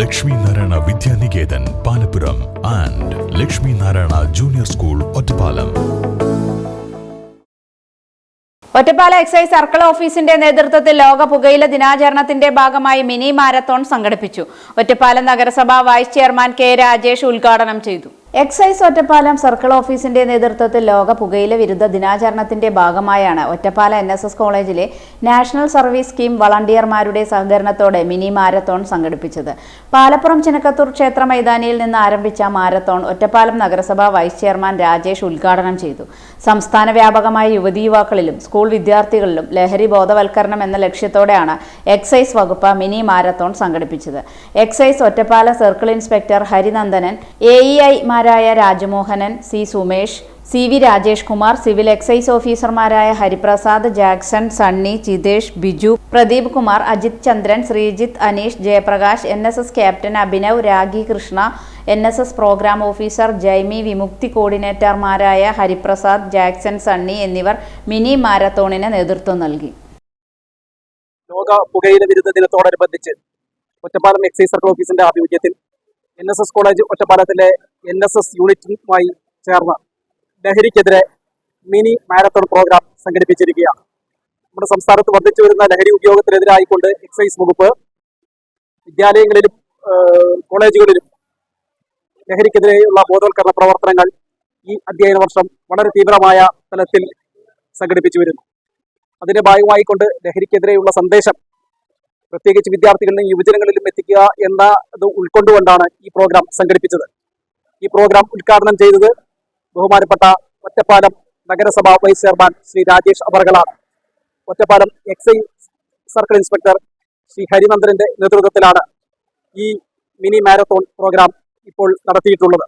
Lakshmi Narayana Vidyaniketan Palappuram and Lakshmi Narayana junior school Ottapalam. Ottapala excise circle ഓഫീസിന്റെ നേതൃത്വത്തിൽ ലോക പുകയില ദിനാചരണത്തിന്റെ ഭാഗമായി മിനി മാരത്തോൺ സംഘടിപ്പിച്ചു. ഒറ്റപ്പാലം നഗരസഭ വൈസ് ചെയർമാൻ കെ രാജേഷ് ഉദ്ഘാടനം ചെയ്തു. എക്സൈസ് ഒറ്റപ്പാലം സർക്കിൾ ഓഫീസിന്റെ നേതൃത്വത്തിൽ ലോക പുകയില വിരുദ്ധ ദിനാചരണത്തിന്റെ ഭാഗമായാണ് ഒറ്റപ്പാല എൻ എസ് എസ് കോളേജിലെ നാഷണൽ സർവീസ് സ്കീം വളണ്ടിയർമാരുടെ സഹകരണത്തോടെ മിനി മാരത്തോൺ സംഘടിപ്പിച്ചത്. പാലപ്പുറം ചിനക്കത്തൂർ ക്ഷേത്ര മൈതാനിയിൽ നിന്ന് ആരംഭിച്ച മാരത്തോൺ ഒറ്റപ്പാലം നഗരസഭാ വൈസ് ചെയർമാൻ രാജേഷ് ഉദ്ഘാടനം ചെയ്തു. സംസ്ഥാന വ്യാപകമായ യുവതി യുവാക്കളിലും സ്കൂൾ വിദ്യാർത്ഥികളിലും ലഹരി ബോധവൽക്കരണം എന്ന ലക്ഷ്യത്തോടെയാണ് എക്സൈസ് വകുപ്പ് മിനി മാരത്തോൺ സംഘടിപ്പിച്ചത്. Excise Ottapala circle inspector Harinandanan A E ഐമാരായ Rajamohanan C Sumesh C V Rajesh Kumar civil excise ഓഫീസർമാരായ Hariprasad Jackson Sunny Jithesh Biju Pradeep Kumar Ajith Chandran Sreejith Aneesh Jayaprakash N S S captain Abhinav Ragi Krishna N S S programme officer Jaimy Vimukthi കോർഡിനേറ്റർമാരായ Hariprasad Jackson Sunny എന്നിവർ mini മാരത്തോണിന് നേതൃത്വം നൽകി. ലോക പുകയില വിരുദ്ധ ദിനത്തോടനുബന്ധിച്ച് Ottapalam excise circle ഓഫീസിന്റെ ആഭിമുഖ്യത്തിൽ N S S college ഒറ്റപ്പാലത്തിലെ എൻ എസ് എസ് യൂണിറ്റുമായി ചേർന്ന് ലഹരിക്കെതിരെ മിനി മാരത്തോൺ പ്രോഗ്രാം സംഘടിപ്പിച്ചിരിക്കുകയാണ്. നമ്മുടെ സംസ്ഥാനത്ത് വർദ്ധിച്ചു വരുന്ന ലഹരി ഉപയോഗത്തിനെതിരായിക്കൊണ്ട് എക്സൈസ് വകുപ്പ് വിദ്യാലയങ്ങളിലും കോളേജുകളിലും ലഹരിക്കെതിരെയുള്ള ബോധവൽക്കരണ പ്രവർത്തനങ്ങൾ ഈ അധ്യയന വർഷം വളരെ തീവ്രമായ തലത്തിൽ സംഘടിപ്പിച്ചു വരുന്നു. അതിന്റെ ഭാഗമായിക്കൊണ്ട് ലഹരിക്കെതിരെയുള്ള സന്ദേശം പ്രത്യേകിച്ച് വിദ്യാർത്ഥികളിലും യുവജനങ്ങളിലും എത്തിക്കുക എന്ന ഇത് ഉൾക്കൊണ്ടുകൊണ്ടാണ് ഈ പ്രോഗ്രാം സംഘടിപ്പിച്ചത്. ഈ പ്രോഗ്രാം ഉദ്ഘാടനം ചെയ്തത് ബഹുമാനപ്പെട്ട ഒറ്റപ്പാലം നഗരസഭാ vice chairman Shri Rajesh അവർകളാണ് Ottapalam excise circle inspector Shri ഹരിനന്ദനന്റെ നേതൃത്വത്തിലാണ് ഈ മിനി മാരത്തോൺ പ്രോഗ്രാം ഇപ്പോൾ നടത്തിയിട്ടുള്ളത്.